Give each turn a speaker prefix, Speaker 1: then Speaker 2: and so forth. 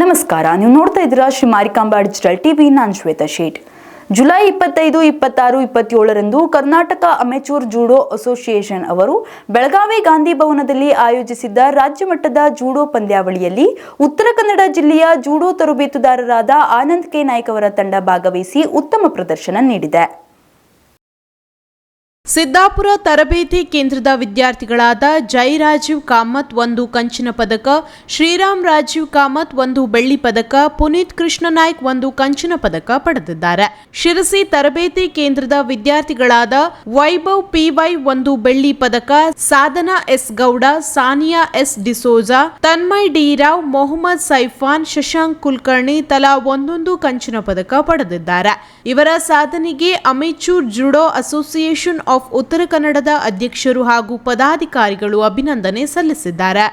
Speaker 1: ನಮಸ್ಕಾರ. ನೀವು ನೋಡ್ತಾ ಇದ್ದೀರಾ ಶ್ರೀ ಮಾರಿಕಾಂಬಾ ಡಿಜಿಟಲ್ ಟಿವಿ. ನಾನು ಶ್ವೇತಾ ಶೇಟ್. ಜುಲೈ ಇಪ್ಪತ್ತೈದು, ಇಪ್ಪತ್ತಾರು, ಇಪ್ಪತ್ತೇಳರಂದು ಕರ್ನಾಟಕ ಅಮೆಚೂರ್ ಜೂಡೋ ಅಸೋಸಿಯೇಷನ್ ಅವರು ಬೆಳಗಾವಿ ಗಾಂಧಿ ಭವನದಲ್ಲಿ ಆಯೋಜಿಸಿದ್ದ ರಾಜ್ಯ ಮಟ್ಟದ ಜೂಡೋ ಪಂದ್ಯಾವಳಿಯಲ್ಲಿ ಉತ್ತರ ಕನ್ನಡ ಜಿಲ್ಲೆಯ ಜೂಡೋ ತರಬೇತುದಾರರಾದ ಆನಂದ್ ಕೆ. ನಾಯ್ಕ್ ಅವರ ತಂಡ ಭಾಗವಹಿಸಿ ಉತ್ತಮ ಪ್ರದರ್ಶನ ನೀಡಿದೆ.
Speaker 2: ಸಿದ್ದಾಪುರ ತರಬೇತಿ ಕೇಂದ್ರದ ವಿದ್ಯಾರ್ಥಿಗಳಾದ ಜೈ ರಾಜೀವ್ ಕಾಮತ್ ಒಂದು ಕಂಚಿನ ಪದಕ, ಶ್ರೀರಾಮ್ ರಾಜೀವ್ ಕಾಮತ್ ಒಂದು ಬೆಳ್ಳಿ ಪದಕ, ಪುನೀತ್ ಕೃಷ್ಣ ನಾಯ್ಕ್ ಒಂದು ಕಂಚಿನ ಪದಕ ಪಡೆದಿದ್ದಾರೆ. ಶಿರಸಿ ತರಬೇತಿ ಕೇಂದ್ರದ ವಿದ್ಯಾರ್ಥಿಗಳಾದ ವೈಭವ್ ಪಿವೈ ಒಂದು ಬೆಳ್ಳಿ ಪದಕ, Sadhana S Gowda, Saniya S D'Souza, Tanmay D Rao, Mohammed Saifan, Shashank Kulkarni ತಲಾ ಒಂದೊಂದು ಕಂಚಿನ ಪದಕ ಪಡೆದಿದ್ದಾರೆ. ಇವರ ಸಾಧನೆಗೆ amateur judo association of Uttara ಕನ್ನಡದ ಅಧ್ಯಕ್ಷರು ಹಾಗೂ ಪದಾಧಿಕಾರಿಗಳು ಅಭಿನಂದನೆ ಸಲ್ಲಿಸಿದ್ದಾರೆ.